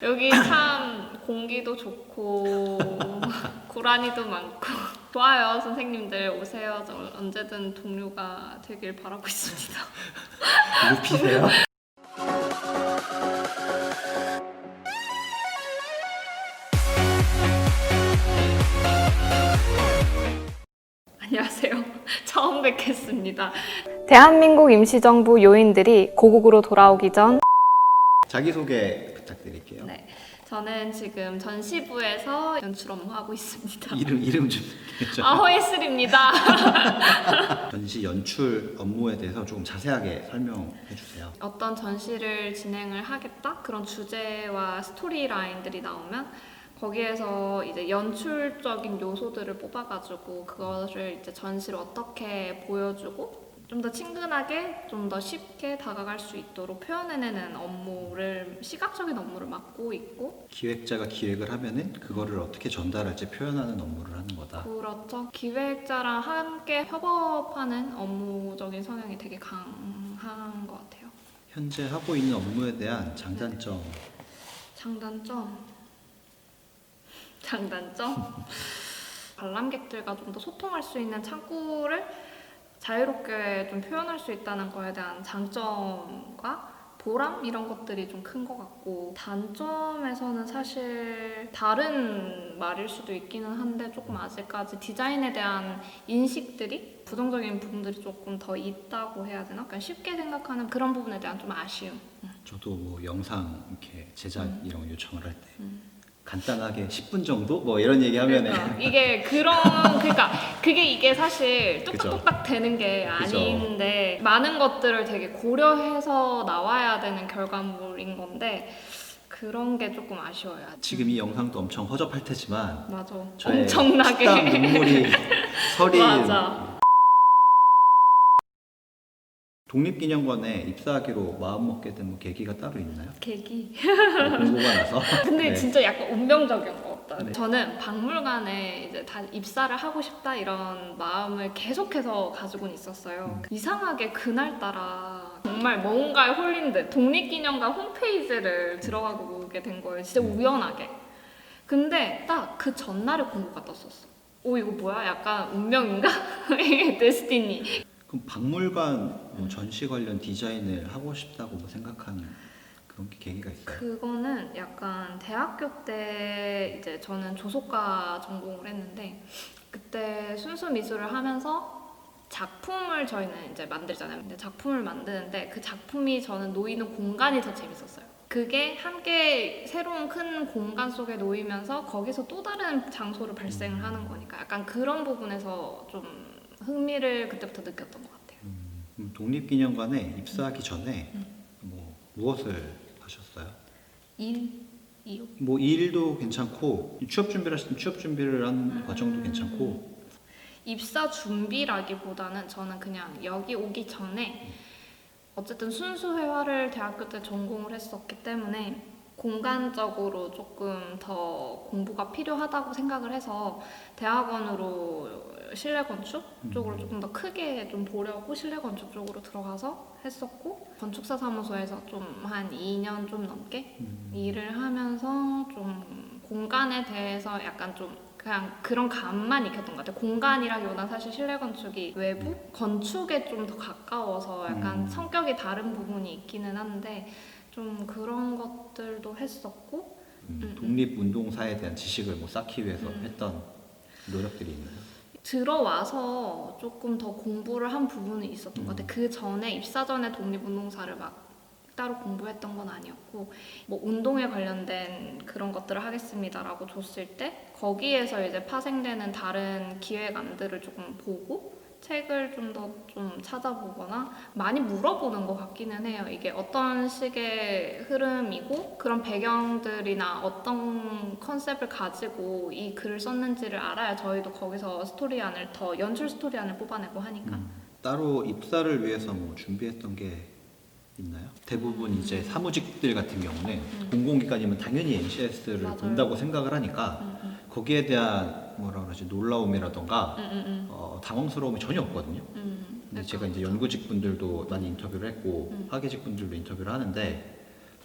여기 참 공기도 좋고 고라니도 많고 좋아요 선생님들. 오세요. 저 언제든 동료가 되길 바라고 있습니다. 루피세요? 안녕하세요. 처음 뵙겠습니다. 대한민국 임시정부 요인들이 고국으로 돌아오기 전 자기소개 부탁드릴게요. 네 저는 지금 전시부에서 연출 업무하고 있습니다 이름 이름 좀. 아호예슬입니다 전시 연출 업무에 대해서 조금 자세하게 설명해 주세요. 어떤 전시를 진행을 하겠다 그런 주제와 스토리 라인들이 나오면 거기에서 이제 연출적인 요소들을 뽑아가지고 그거를 이제 전시를 어떻게 보여주고 좀 더 친근하게 좀 더 쉽게 다가갈 수 있도록 표현해내는 업무를 시각적인 업무를 맡고 있고. 기획자가 기획을 하면은 그거를 어떻게 전달할지 표현하는 업무를 하는 거다. 그렇죠. 기획자랑 함께 협업하는 업무적인 성향이 되게 강한 것 같아요. 현재 하고 있는 업무에 대한 장단점. 장단점. 장단점? 관람객들과 좀 더 소통할 수 있는 창구를 자유롭게 좀 표현할 수 있다는 거에 대한 장점과 보람 이런 것들이 좀 큰 것 같고 단점에서는 사실 다른 말일 수도 있기는 한데 조금 아직까지 디자인에 대한 인식들이 부정적인 부분들이 조금 더 있다고 해야 되나? 그러니까 쉽게 생각하는 그런 부분에 대한 좀 아쉬움. 저도 뭐 영상 이렇게 제작 음. 이런 거 요청을 할때 음. 간단하게 10분 정도 뭐 이런 얘기 하면은 그러니까 이게 그런 그러니까 그게 이게 사실. 뚝딱뚝딱 되는 게 그죠. 아닌데 많은 것들을 되게 고려해서 나와야 되는 결과물인 건데 그런 게 조금 아쉬워요. 지금 이 영상도 엄청 허접할 테지만 맞아. 저의 엄청나게 식당 눈물이 서리 맞아. 독립기념관에 입사하기로 마음먹게 된 뭐 계기가 따로 있나요? 계기. 뭐 공고가 나서 근데 네. 진짜 약간 운명적인 것 같다. 네. 저는 박물관에 이제 다 입사를 하고 싶다 이런 마음을 계속해서 가지고는 있었어요. 음. 이상하게 그날따라 정말 뭔가에 홀린 듯 독립기념관 홈페이지를 들어가고 보게 된 거예요. 진짜 음. 우연하게. 근데 딱 그 전날에 공고가 떴었어. 오 이거 뭐야? 약간 운명인가? 데스티니. 그럼 박물관 뭐 전시 관련 디자인을 하고 싶다고 뭐 생각하는 그런 게 계기가 있어요? 그거는 약간 대학교 때 이제 저는 조속과 전공을 했는데 그때 순수 미술을 하면서 작품을 저희는 이제 만들잖아요. 근데 작품을 만드는데 그 작품이 저는 놓이는 공간이 더 재밌었어요. 그게 함께 새로운 큰 공간 속에 놓이면서 거기서 또 다른 장소를 발생을 하는 거니까 약간 그런 부분에서 좀 흥미를 그때부터 느꼈던 것 같아요. 음, 독립기념관에 입사하기 전에 음. 뭐 무엇을 하셨어요? 일, 이요. 뭐 일도 괜찮고 취업 준비를 하시면 취업 준비를 하는 음. 과정도 괜찮고 입사 준비라기보다는 저는 그냥 여기 오기 전에 어쨌든 순수 회화를 대학교 때 전공을 했었기 때문에 공간적으로 조금 더 공부가 필요하다고 생각을 해서 대학원으로 실내 건축 쪽으로 음. 조금 더 크게 좀 보려고 실내 건축 쪽으로 들어가서 했었고 건축사 사무소에서 좀 한 2년 좀 넘게 음, 일을 하면서 좀 공간에 대해서 약간 좀 그냥 그런 감만 익혔던 것 같아요. 공간이라기보다는 사실 실내 건축이 외부 건축에 좀 더 가까워서 약간 음. 성격이 다른 부분이 있기는 한데 좀 그런 것들도 했었고 음, 음, 독립운동사에 대한 지식을 뭐 쌓기 위해서 음. 했던 노력들이 있나요? 들어와서 조금 더 공부를 한 부분은 있었던 것 같아요. 그 전에 입사 전에 독립운동사를 막 따로 공부했던 건 아니었고 뭐 운동에 관련된 그런 것들을 하겠습니다라고 줬을 때 거기에서 이제 파생되는 다른 기획안들을 조금 보고 책을 좀더좀 찾아보거나 많이 물어보는 것 같기는 해요. 이게 어떤 식의 흐름이고 그런 배경들이나 어떤 컨셉을 가지고 이 글을 썼는지를 알아야 저희도 거기서 스토리안을 더 연출 스토리안을 뽑아내고 하니까. 음, 따로 입사를 위해서 뭐 준비했던 게 있나요? 대부분 이제 사무직들 같은 경우는 음. 공공기관이면 당연히 NCS를 맞아요. 본다고 생각을 하니까 음, 음. 거기에 대한 뭐라 그러지 놀라움이라던가 음, 음, 음. 어, 당황스러움이 전혀 없거든요. 음, 근데 제가 이제. 연구직 분들도 많이 인터뷰를 했고 음. 학예직 분들도 인터뷰를 하는데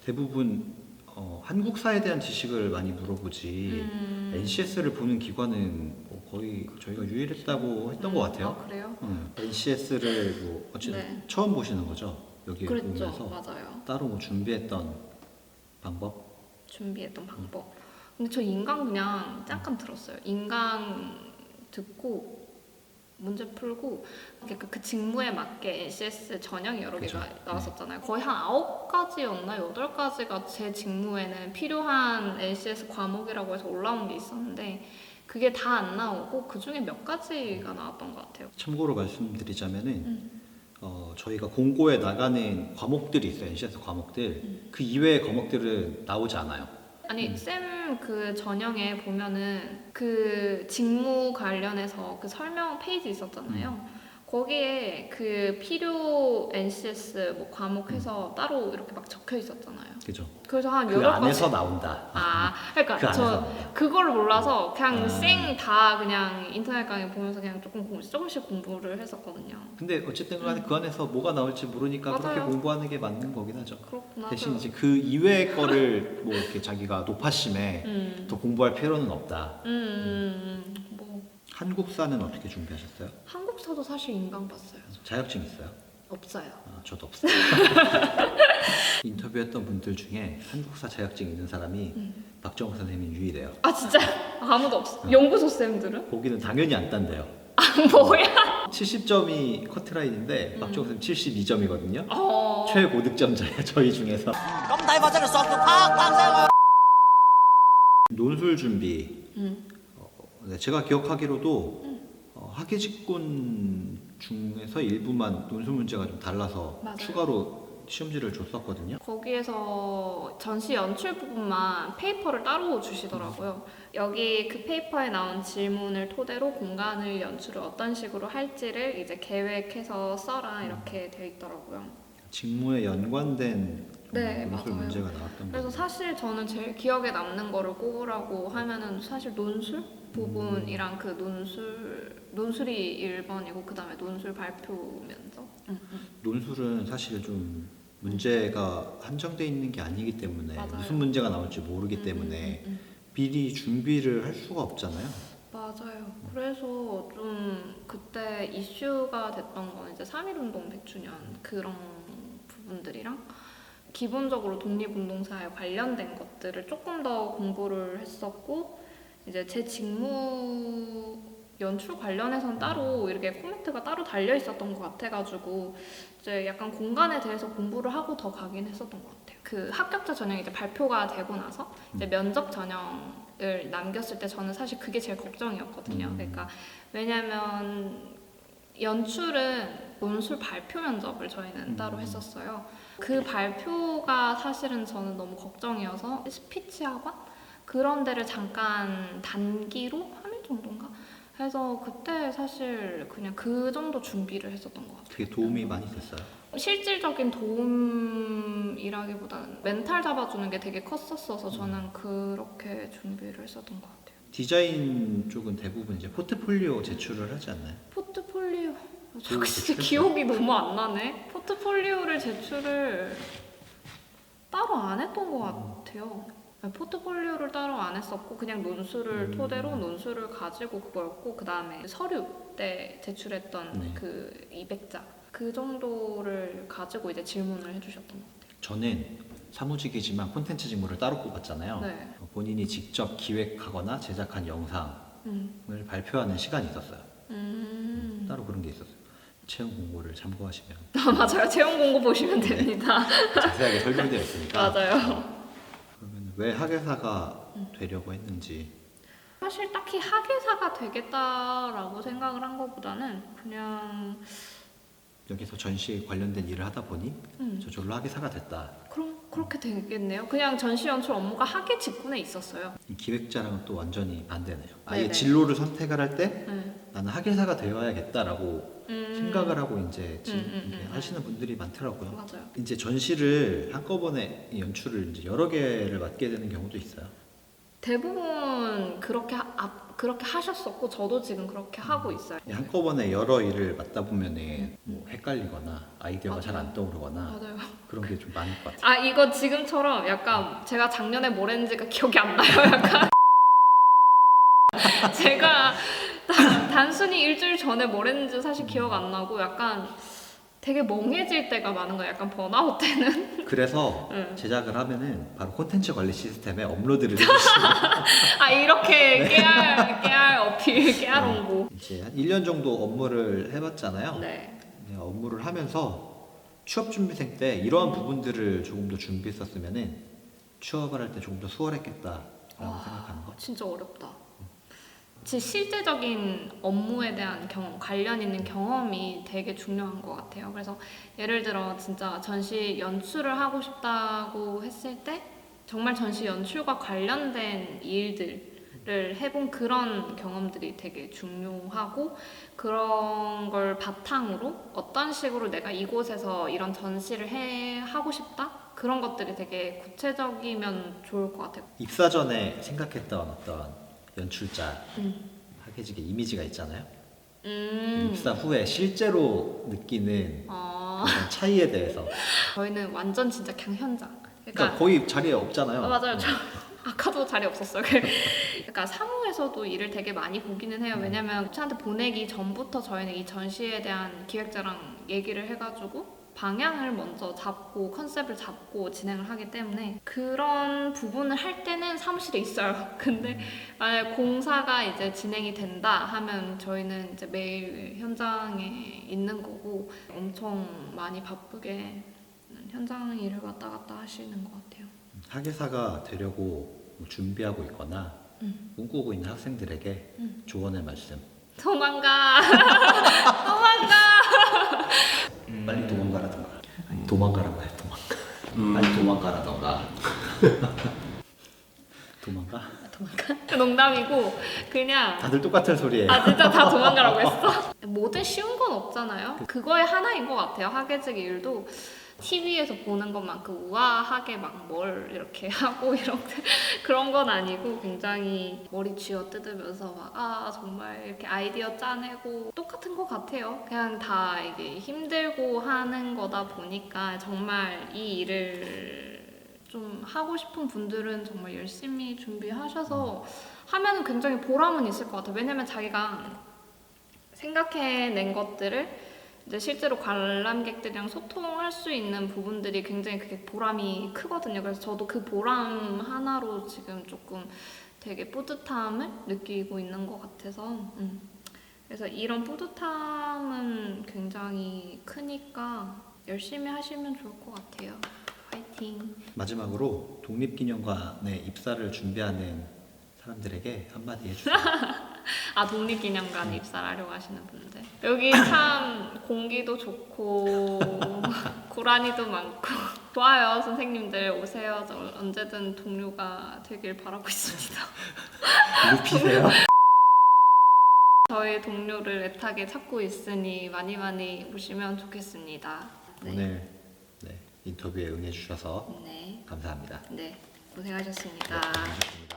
대부분 어, 한국사에 대한 지식을 많이 물어보지 음. NCS를 보는 기관은 뭐 거의 저희가 유일했다고 했던 것 같아요. 아, 그래요? 음, NCS를 뭐 어쨌든 네. 처음 보시는 거죠 여기 그랬죠. 오면서 맞아요. 따로 뭐 준비했던 방법 준비했던 방법. 근데 저 인강 그냥 잠깐 들었어요. 인강 듣고 문제 풀고 그러니까 그 직무에 맞게 NCS 전형이 여러 개가 그죠. 네. 나왔었잖아요. 거의 한 아홉 가지였나 여덟 가지가 제 직무에는 필요한 NCS 과목이라고 해서 올라온 게 있었는데 그게 다 안 나오고 그 중에 몇 가지가 나왔던 것 같아요. 참고로 말씀드리자면은 음. 어, 저희가 공고에 나가는 과목들이 있어요 NCS 과목들 음. 그 이외의 과목들은 나오지 않아요. 아니 음. 쌤그 전형에 보면은 그 직무 관련해서 그 설명 페이지 있었잖아요. 음. 거기에 그 필요 NCS 뭐 과목해서 음. 따로 이렇게 막 적혀 있었잖아요. 그죠? 그래서 한 그 여덟 안에서 가지. 나온다. 아, 그러니까 그 안에서 저 나온다. 그걸 몰라서 그냥 아. 생다 그냥 인터넷 강의 보면서 그냥 조금 공- 조금씩 공부를 했었거든요. 근데 어쨌든 간에 그 안에서 뭐가 나올지 모르니까 그렇게 음. 맞아요. 공부하는 게 맞는 거긴 하죠. 그렇구나. 대신 이제 그 이외의 거를 뭐 이렇게 자기가 높아심에 음. 더 공부할 필요는 없다. 음, 음, 음, 뭐 한국사는 어떻게 준비하셨어요? 한국사도 사실 인강 봤어요. 자격증 있어요? 없어요. 아, 저도 없어요. 인터뷰했던 분들 중에 한국사 자격증 있는 사람이 음. 박정욱 선생님 유일해요. 아 진짜? 아, 아무도 없어. 응. 연구소 쌤들은? 거기는 당연히 안 딴대요. 아 뭐야? 70점이 커트라인인데 음. 박정욱 선생님 72점이거든요. 어... 최고득점자예요 저희 중에서. 그럼 날 맞아라 수학도 팍팍 세워. 논술 준비. 음. 네, 제가 기억하기로도 어, 학예직군 중에서 일부만 논술 문제가 좀 달라서 맞아요. 추가로 시험지를 줬었거든요. 거기에서 전시 연출 부분만 페이퍼를 따로 주시더라고요. 여기 그 페이퍼에 나온 질문을 토대로 공간을 연출을 어떤 식으로 할지를 이제 계획해서 써라 이렇게 되어 있더라고요. 직무에 연관된 네, 논술 맞아요. 문제가 나왔던 그래서 거예요. 사실 저는 제일 기억에 남는 거를 꼽으라고 하면은 사실 논술 부분이랑 그 논술 논술이 1번이고 그 다음에 논술 발표 면접. 논술은 사실 좀 문제가 한정돼 있는 게 아니기 때문에 맞아요. 무슨 문제가 나올지 모르기 때문에 음, 음, 미리 준비를 할 수가 없잖아요. 맞아요. 그래서 좀 그때 이슈가 됐던 건 이제 3.1 운동 100주년 그런 부분들이랑 기본적으로 독립운동사에 관련된 것들을 조금 더 공부를 했었고 이제 제 직무 연출 관련해서는 따로 이렇게 코멘트가 따로 달려 있었던 것 같아가지고 이제 약간 공간에 대해서 공부를 하고 더 가긴 했었던 것 같아요. 그 합격자 전형이 이제 발표가 되고 나서 이제 면접 전형을 남겼을 때 저는 사실 그게 제일 걱정이었거든요. 음. 그러니까 왜냐면 연출은 논술 발표 면접을 저희는 음. 따로 했었어요. 그 발표가 사실은 저는 너무 걱정이어서 스피치 학원 그런 데를 잠깐 단기로 3일 정도인가 해서 그때 사실 그냥 그 정도 준비를 했었던 것 같아요. 그게 도움이 많이 됐어요. 실질적인 도움이라기보다는 멘탈 잡아주는 게 되게 컸었어서 저는 그렇게 준비를 했었던 것 같아요. 디자인 쪽은 대부분 이제 포트폴리오 제출을 하지 않나요? 포트폴리오 저 진짜? 기억이 너무 안 나네. 포트폴리오를 제출을 따로 안 했던 것 같아요. 아니, 포트폴리오를 따로 안 했었고 그냥 논술을 음. 토대로 논술을 가지고 그거였고 그 다음에 서류 때 제출했던 네. 그 200자 그 정도를 가지고 이제 질문을 해주셨던 것 같아요. 저는 사무직이지만 콘텐츠 직무를 따로 뽑았잖아요. 네. 어, 본인이 직접 기획하거나 제작한 영상을 음. 발표하는 시간이 있었어요. 음. 따로 그런 게 있었어요. 채용 공고를 참고하시면 아, 맞아요. 채용 공고 보시면 네. 됩니다. 자세하게 설명되어 있으니까. 맞아요. 그러면 왜 학예사가 되려고 했는지 사실 딱히 학예사가 되겠다라고 생각을 한 것보다는 그냥 여기서 전시 관련된 일을 하다 보니 음, 저절로 학예사가 됐다. 그럼 그렇게 되겠네요. 그냥 전시 연출 업무가 학예 직군에 있었어요. 이 기획자랑은 또 완전히 반대네요. 아예 네네. 진로를 선택을 할 때 네. 나는 학예사가 되어야겠다라고 음, 생각을 하고 이제 진- 음, 음, 이렇게 음, 하시는 분들이 많더라고요. 맞아요. 이제 전시를 한꺼번에 이 연출을 이제 여러 개를 맡게 되는 경우도 있어요. 대부분 그렇게 하, 아, 그렇게 하셨었고 저도 지금 그렇게 하고 있어요. 한꺼번에 여러 일을 맡다 보면은 뭐 헷갈리거나 아이디어가 잘안 떠오르거나 맞아요. 그런 게 좀 많을 것 같아요. 아 이거 지금처럼 약간 제가 작년에 뭘 했는지가 기억이 안 나요. 약간 제가 단- 단순히 일주일 전에 뭘 했는지 사실 기억 안 나고 약간 되게 멍해질 때가 많은 거예요. 약간 번아웃 때는. 그래서 응. 제작을 하면은 바로 콘텐츠 관리 시스템에 업로드를 해주시면 아 이렇게 깨알 깨알 어필 깨알 홍보. 이제 한 1년 정도 업무를 해봤잖아요. 네. 네, 업무를 하면서 취업 준비생 때 이러한 부분들을 조금 더 준비했었으면은 취업을 할 때 조금 더 수월했겠다라고 생각하는 거. 진짜 어렵다. 제 실제적인 업무에 대한 경험, 관련 있는 경험이 되게 중요한 것 같아요. 그래서 예를 들어 진짜 전시 연출을 하고 싶다고 했을 때 정말 전시 연출과 관련된 일들을 해본 그런 경험들이 되게 중요하고 그런 걸 바탕으로 어떤 식으로 내가 이곳에서 이런 전시를 해 하고 싶다 그런 것들이 되게 구체적이면 좋을 것 같아요. 입사 전에 생각했던 어떤 연출자 음. 하계직의 이미지가 있잖아요. 음. 입사 후에 실제로 느끼는 어, 그런 차이에 대해서 저희는 완전 진짜 그냥 현장. 그러니까 그러니까 거의 자리에 없잖아요. 아, 맞아요. 저 아까도 자리 없었어요. 그러니까 사무에서도 일을 되게 많이 보기는 해요. 왜냐면 업체한테 보내기 전부터 저희는 이 전시에 대한 기획자랑 얘기를 해가지고 방향을 먼저 잡고 컨셉을 잡고 진행을 하기 때문에 그런 부분을 할 때는 사무실에 있어요. 근데 만약 공사가 이제 진행이 된다 하면 저희는 이제 매일 현장에 있는 거고 엄청 많이 바쁘게 현장 일을 왔다 갔다 하시는 것 같아요. 학예사가 되려고 뭐 준비하고 있거나 음. 꿈꾸고 있는 학생들에게 음. 조언의 말씀. 도망가 도망가 빨리 도망 가라던가. 아니, 도망가라고 해. 도망가. 빨리 도망가라던가. 도망가? 도망가 농담이고 그냥 다들 똑같은 소리예요. 아 진짜 다 도망가라고 했어 뭐든 쉬운 건 없잖아요 그거의 하나인 것 같아요 하계직 일도 TV에서 보는 것만큼 우아하게 막 뭘 이렇게 하고 이렇게 그런 건 아니고 굉장히 머리 쥐어 뜯으면서 막 아 정말 이렇게 아이디어 짜내고 똑같은 것 같아요. 그냥 다 이게 힘들고 하는 거다 보니까 정말 이 일을 좀 하고 싶은 분들은 정말 열심히 준비하셔서 하면은 굉장히 보람은 있을 것 같아요. 왜냐면 자기가 생각해낸 것들을 이제 실제로 관람객들이랑 소통할 수 있는 부분들이 굉장히 그게 보람이 크거든요. 그래서 저도 그 보람 하나로 지금 조금 되게 뿌듯함을 느끼고 있는 것 같아서 음. 그래서 이런 뿌듯함은 굉장히 크니까 열심히 하시면 좋을 것 같아요. 화이팅! 마지막으로 독립기념관에 입사를 준비하는 사람들에게 한마디 해주세요. 아 독립기념관에 입사를 하려고 하시는 분들. 여기 참 공기도 좋고 고라니도 많고. 좋아요 선생님들. 오세요. 저 언제든 동료가 되길 바라고 있습니다. 루피세요? 저희 동료를 애타게 찾고 있으니 많이 많이 오시면 좋겠습니다. 네, 오늘 네, 인터뷰에 응해주셔서 네, 감사합니다. 네 고생하셨습니다. 네, 감사합니다.